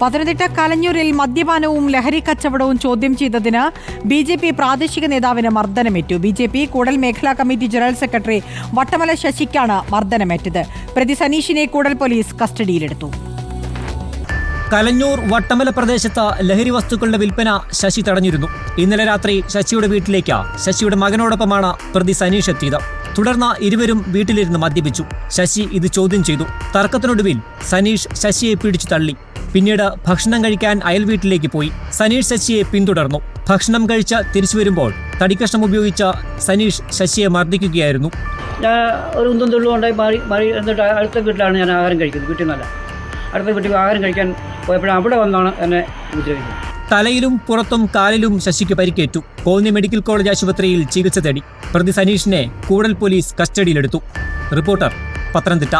പത്തനംതിട്ട കലഞ്ഞൂരിൽ മദ്യപാനവും ലഹരി കച്ചവടവും ചോദ്യം ചെയ്തതിന് ബി ജെ പി പ്രാദേശിക നേതാവിന് മർദ്ദനമേറ്റു. ബി ജെ പി കൂടൽ മേഖലാ കമ്മിറ്റി ജനറൽ സെക്രട്ടറി വട്ടമല ശശിക്കാണ് മർദ്ദനമേറ്റത്. പ്രതി സനീഷിനെ കൂടൽ പോലീസ് കസ്റ്റഡിയിലെടുത്തു. കലഞ്ഞൂർ വട്ടമല പ്രദേശത്ത് ലഹരി വസ്തുക്കളുടെ വിൽപ്പന ശശി തടഞ്ഞിരുന്നു. ഇന്നലെ രാത്രി ശശിയുടെ വീട്ടിലേക്ക് ശശിയുടെ മകനോടൊപ്പമാണ് പ്രതി സനീഷ് എത്തിയത്. തുടർന്ന് ഇരുവരും വീട്ടിലിരുന്ന് മദ്യപിച്ചു. ശശി ഇത് ചോദ്യം ചെയ്തു. തർക്കത്തിനൊടുവിൽ സനീഷ് ശശിയെ പിടിച്ചു തള്ളി. പിന്നീട് ഭക്ഷണം കഴിക്കാൻ അയൽ വീട്ടിലേക്ക് പോയി. സനീഷ് ശശിയെ പിന്തുടർന്നു. ഭക്ഷണം കഴിച്ച തിരിച്ചു വരുമ്പോൾ തടിക്കഷ്ണം ഉപയോഗിച്ച സനീഷ് ശശിയെ മർദ്ദിക്കുകയായിരുന്നു. ഞാൻ ഒരു ഉന്തും തുള്ളും ഉണ്ടായി മാറി മാറി എന്നിട്ട് അടുത്ത വീട്ടിലാണ് ഞാൻ ആഹാരം കഴിക്കുന്നത് വീട്ടിൽ നിന്നല്ല. അടുത്ത വീട്ടിൽ ആഹാരം കഴിക്കാൻ പോയപ്പോഴും അവിടെ വന്നാണ് എന്നെ ഉപദ്രവിക്കുന്നത്. തലയിലും പുറത്തും കാലിലും ശശിക്ക് പരിക്കേറ്റു. കോന്നി മെഡിക്കൽ കോളേജ് ആശുപത്രിയിൽ ചികിത്സ തേടി. പ്രതി സനീഷിനെ കൂടൽ പോലീസ് കസ്റ്റഡിയിലെടുത്തു. റിപ്പോർട്ടർ പത്തനംതിട്ട.